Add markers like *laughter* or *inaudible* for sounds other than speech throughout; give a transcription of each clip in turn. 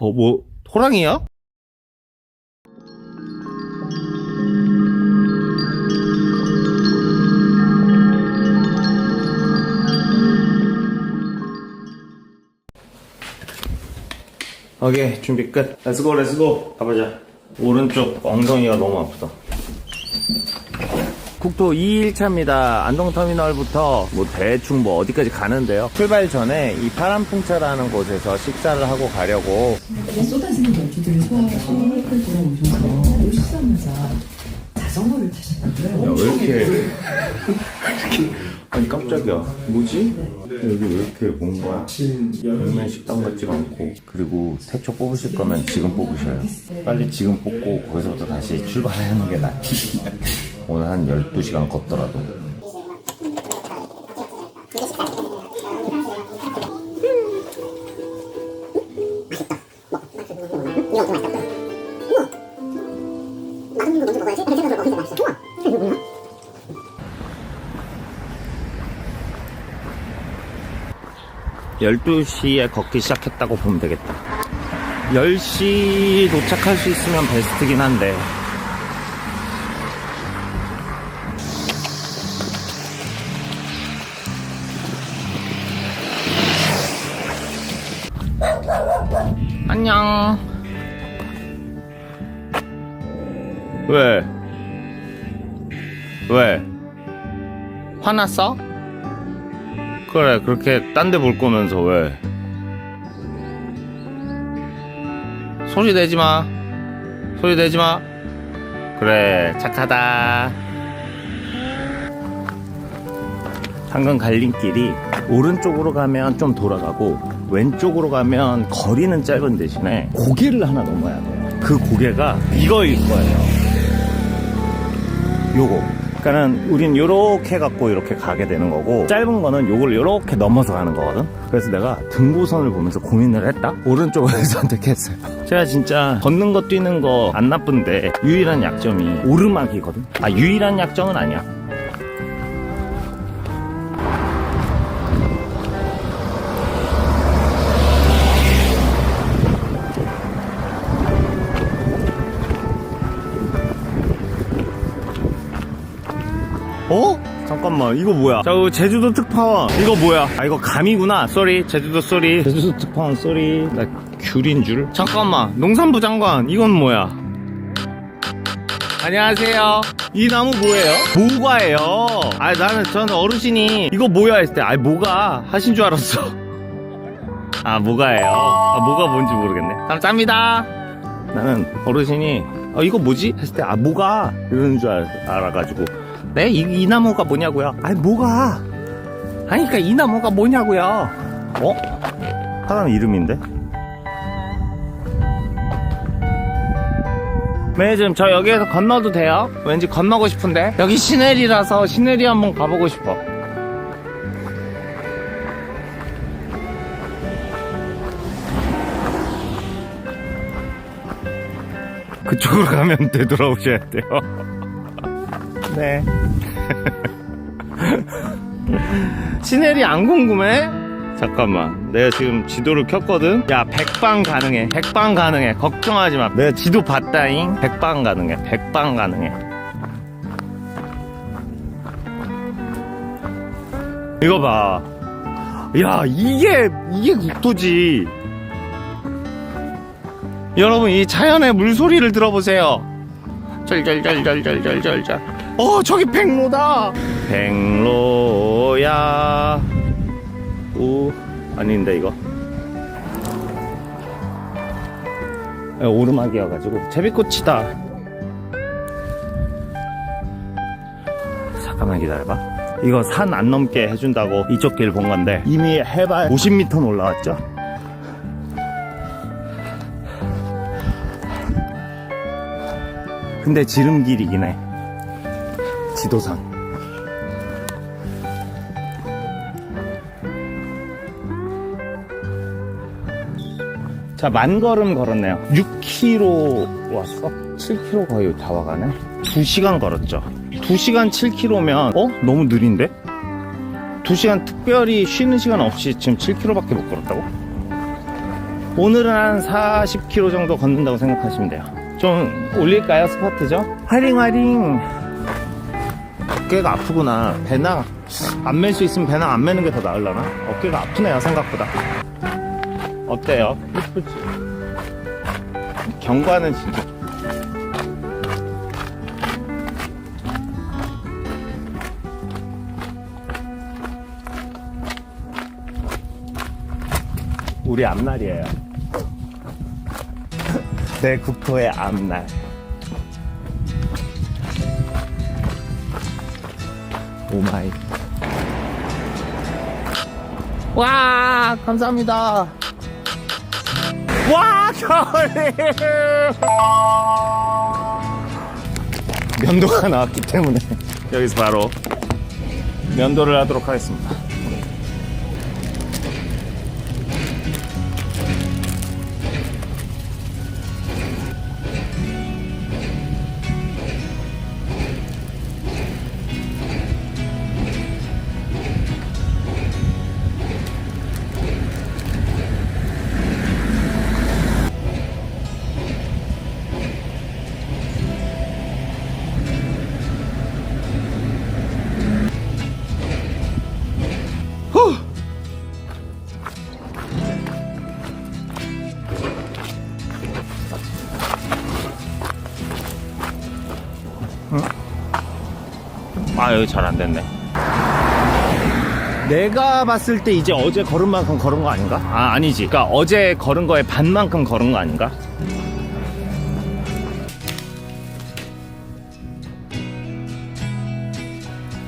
어, 뭐, 호랑이야? 오케이, 준비 끝. 렛츠고, 렛츠고. 가보자. 오른쪽 엉덩이가 너무 아프다. 국토 2일차입니다. 안동터미널부터 뭐 대충 뭐 어디까지 가는데요. 출발 전에 이 파란풍차라는 곳에서 식사를 하고 가려고 쏟아지는 연기들을 소화하시고 헐크 돌아오셔서 오시자마자 자전거를 타셨다고요? 야, 왜 이렇게. *laughs* 깜짝이야. 뭐지? 여기 왜 이렇게 뭔가 열매 식당 같지가 않고. 그리고 태초 뽑으실 거면 지금 뽑으셔요. 빨리 지금 뽑고 거기서부터 다시 출발하는 게 낫지. *laughs* 오늘 한 12시간 걷더라도. 열두 시에 걷기 시작했다고 보면 되겠다. 10시 도착할 수 있으면 베스트긴 한데. 안녕. 왜? 왜? 화났어? 그래 그렇게 딴 데 볼 거면서 왜? 소리 내지 마. 소리 내지 마. 그래 착하다. 방금 갈림길이 오른쪽으로 가면 좀 돌아가고 왼쪽으로 가면 거리는 짧은 대신에 고개를 하나 넘어야 돼요. 그 고개가 이거일 거예요. 요거. 그러니까는 우린 요렇게 갖고 이렇게 가게 되는 거고 짧은 거는 요걸 요렇게 넘어서 가는 거거든. 그래서 내가 등고선을 보면서 고민을 했다. 오른쪽을 선택했어요. 제가 진짜 걷는 거 뛰는 거 안 나쁜데 유일한 약점이 오르막이거든. 아 유일한 약점은 아니야. 잠깐만 이거 뭐야? 자 이거 제주도 특파원. 이거 뭐야? 아 이거 감이구나. 쏘리 제주도 쏘리 제주도 특파원 쏘리 나 귤인 줄? 잠깐만 농산부 장관 이건 뭐야? 안녕하세요. 이 나무 뭐예요? 모과예요. 아 나는 저는 어르신이 이거 뭐야 했을 때아 모가 하신 줄 알았어. 아 모가예요. 아 모가 뭔지 모르겠네. 감사합니다. 나는 어르신이 어, 이거 뭐지? 했을 때아 모가 이러는 줄 알, 알아가지고 네? 이, 이 나무가 뭐냐고요? 아니 뭐가 아니 그니까 이 나무가 뭐냐고요 어? 사람 이름인데? 매니저님 저 여기에서 건너도 돼요? 왠지 건너고 싶은데 여기 시내리라서 시내리 한번 가보고 싶어 그쪽으로 가면 되돌아오셔야 돼요 네. 시넬이 안 궁금해? 잠깐만. 내가 지금 지도를 켰거든? 야, 백방 가능해. 백방 가능해. 걱정하지 마. 내가 지도 봤다잉. 백방 가능해. 백방 가능해. 이거 봐. 야, 이게, 이게 국토지. 여러분, 이 자연의 물소리를 들어보세요. 절절절절절절절. 어 저기 백로다. 백로야. 오 아닌데 이거. 야, 오르막이어가지고 제비꽃이다. 잠깐만 기다려봐. 이거 산 안 넘게 해준다고 이쪽 길 본 건데 이미 해발 50m는 올라왔죠. 근데 지름길이긴 해. 지도상. 자, 만 걸음 걸었네요. 6km 왔어? 7km 거의 다 와가네. 2시간 걸었죠. 2시간 7km면, 어? 너무 느린데? 2시간 특별히 쉬는 시간 없이 지금 7km밖에 못 걸었다고? 오늘은 한 40km 정도 걷는다고 생각하시면 돼요. 좀 올릴까요, 스파트 죠 화링, 화링. 어깨가 아프구나. 배낭, 안 멜 수 있으면 배낭 안 매는 게 더 나으려나? 어깨가 아프네요, 생각보다. 어때요? 예쁘지? 경관은 진짜 우리 앞날이에요. *laughs* 내 국토의 앞날. 오마이. 와, 감사합니다. 와, 겨울이! 면도가 나왔기 때문에 여기서 바로 면도를 하도록 하겠습니다. 아 여기 잘 안 됐네. 내가 봤을 때 이제 어제 걸은 만큼 걸은 거 아닌가? 아 아니지. 그러니까 어제 걸은 거의 반만큼 걸은 거 아닌가?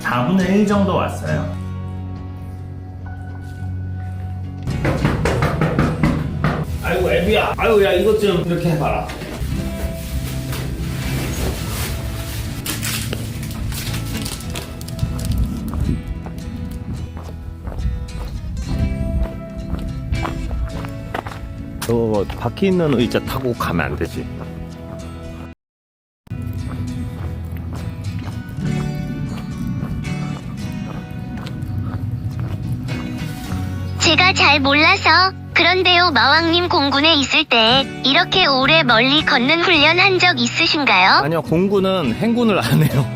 사분의 1 정도 왔어요. 아이고 애비야. 아이고 야 이것 좀 이렇게 해봐라. 너 바퀴 있는 의자 타고 가면 안 되지. 제가 잘 몰라서 그런데요 마왕님 공군에 있을 때 이렇게 오래 멀리 걷는 훈련 한 적 있으신가요? 아니요, 공군은 행군을 안 해요.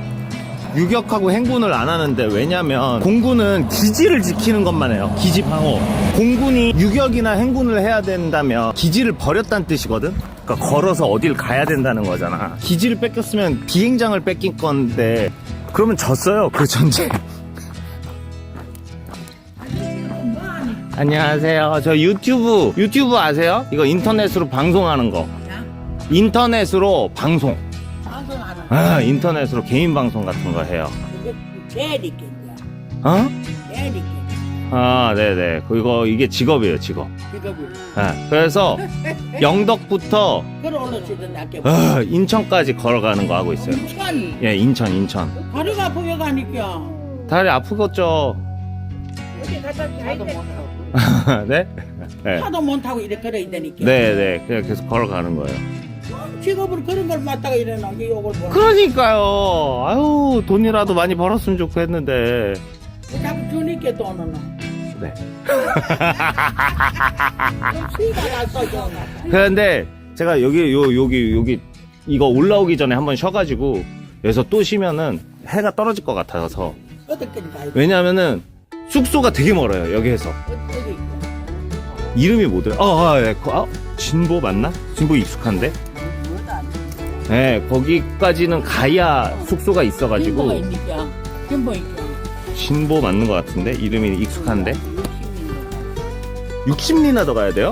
유격하고 행군을 안 하는데 왜냐면 공군은 기지를 지키는 것만 해요. 기지 방어. 공군이 유격이나 행군을 해야 된다면 기지를 버렸다는 뜻이거든. 그러니까 걸어서 어딜 가야 된다는 거잖아. 기지를 뺏겼으면 비행장을 뺏긴 건데 그러면 졌어요. 그 전쟁. 안녕하세요. 저 유튜브 유튜브 아세요? 이거 인터넷으로 방송하는 거. 인터넷으로 방송. 아, 인터넷으로 개인 방송 같은 거 해요. 그게 제일 있겠냐 어? 제일 있겠냐 아, 네네. 그리고 이게 직업이에요, 직업. 직업을 예, 그래서 *laughs* 영덕부터 아, 인천까지 걸어가는 거 하고 있어요. 천 예, 인천, 인천. 다리가 아프게 가니까 다리 아프겠죠? 어디 갔다 하도 못 타고 *laughs* 네? 네. 하도 못 타고 이렇게 걸어야 되니까 네네. 그냥 계속 걸어가는 거예요. 직업으로 그런 걸 맡다가 이러나 이 욕을 뭐 그러니까요. 아유, 돈이라도 많이 벌었으면 좋고 했는데. 자꾸 주니까 돈은 네. *laughs* 났어 그런데 제가 여기 요 여기 여기 이거 올라오기 전에 한번 쉬어가지고 여기서 또 쉬면은 해가 떨어질 것 같아서 어떻게 왜냐하면은 숙소가 되게 멀어요 여기에서 어떻게 이름이 뭐더라? 아, 아, 예. 거- 아, 진보 맞나? 진보 익숙한데? 네 거기까지는 가야 숙소가 있어가지고 진보 진보 맞는 것 같은데? 이름이 익숙한데? 60리나 더 가야 돼요?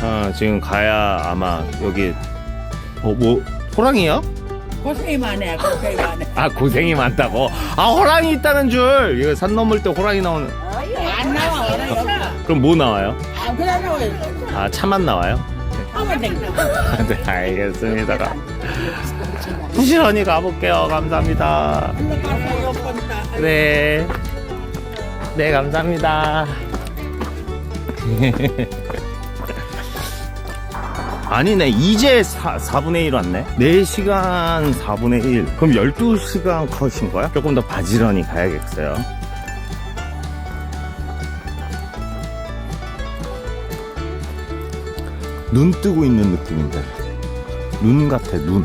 아 지금 가야 아마 여기 어뭐 호랑이요? 고생이 많네 고생이 많네 아 고생이 많다고? 아 호랑이 있다는 줄! 이거 산 넘을 때 호랑이 나오는. 안 나와. 그럼 뭐 나와요? 아 그냥 나와요. 아 차만 나와요? 하면 *laughs* 네 알겠습니다. 부지런히 가볼게요. 감사합니다. 네. 네, 감사합니다. *laughs* 아니네 이제 4, 4분의 1 왔네? 4시간 4분의 1 그럼 12시간 컷인 거야? 조금 더 바지런히 가야겠어요 눈 뜨고 있는 느낌인데 눈 같아 눈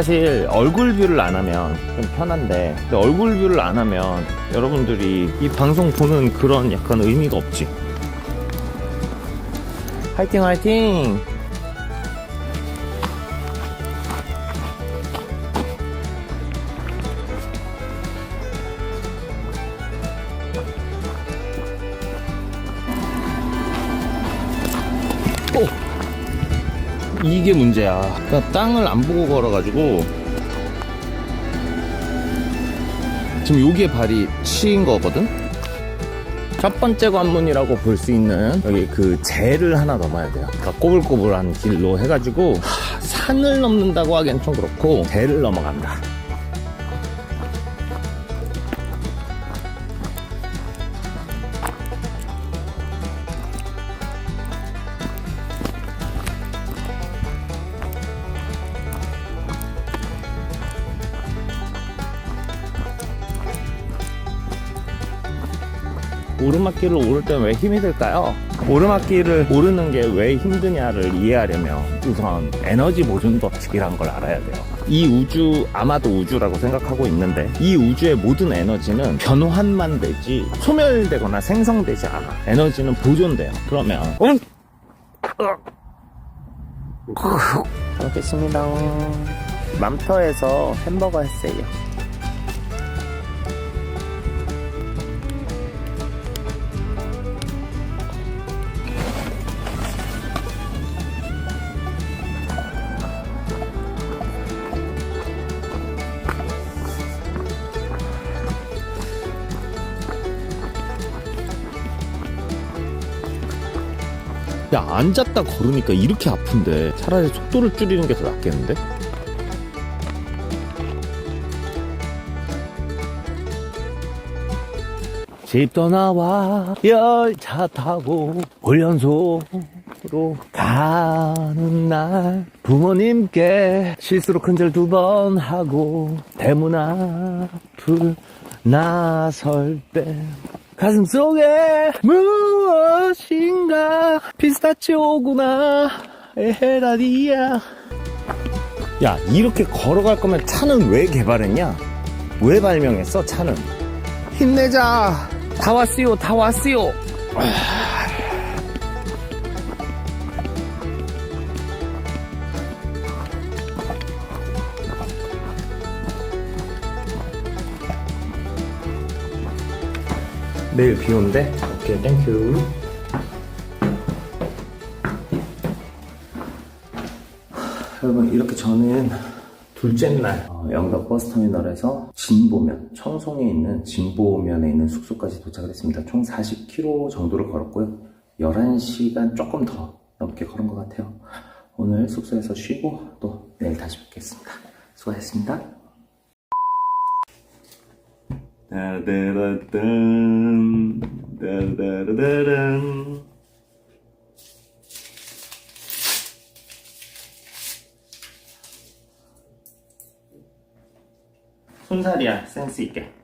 사실 얼굴 뷰를 안 하면 좀 편한데 근데 얼굴 뷰를 안 하면 여러분들이 이 방송 보는 그런 약간 의미가 없지. 화이팅 화이팅 이게 문제야. 그러니까 땅을 안 보고 걸어가지고 지금 여기에 발이 치인 거거든. 첫 번째 관문이라고 볼 수 있는 여기 그 제를 하나 넘어야 돼요. 그러니까 꼬불꼬불한 길로 해가지고 하, 산을 넘는다고 하기엔 좀 그렇고 제를 넘어간다. 오르막길을 오를 때왜 힘이 들까요? 오르막길을 오르는 게 왜 힘드냐를 이해하려면 우선 에너지 보존 법칙이란 걸 알아야 돼요. 이 우주, 아마도 우주라고 생각하고 있는데 이 우주의 모든 에너지는 변환만 되지 소멸되거나 생성되지 않아. 에너지는 보존돼요. 그러면 응? 잘 먹겠습니다. 맘터에서 햄버거 했어요. 야 앉았다 걸으니까 이렇게 아픈데 차라리 속도를 줄이는 게 더 낫겠는데? 집 떠나와 열차 타고 훈련소로 가는 날 부모님께 실수로 큰절 두 번 하고 대문 앞을 나설 때 가슴 속에 무엇인가? 피스타치오구나. 에헤라디야. 야 이렇게 걸어갈 거면 차는 왜 개발했냐? 왜 발명했어 차는? 힘내자. 다 왔어요 다 왔어요 내일 비 온대? 오케이 땡큐 여러분 이렇게 저는 둘째 날. 어, 영덕 버스터미널에서 진보면 청송에 있는 진보면에 있는 숙소까지 도착을 했습니다. 총 40km 정도를 걸었고요. 11시간 조금 더 넘게 걸은 것 같아요. 오늘 숙소에서 쉬고 또 내일 다시 뵙겠습니다. 수고하셨습니다 따다라딴 따다라다란 손살이야 센스 있게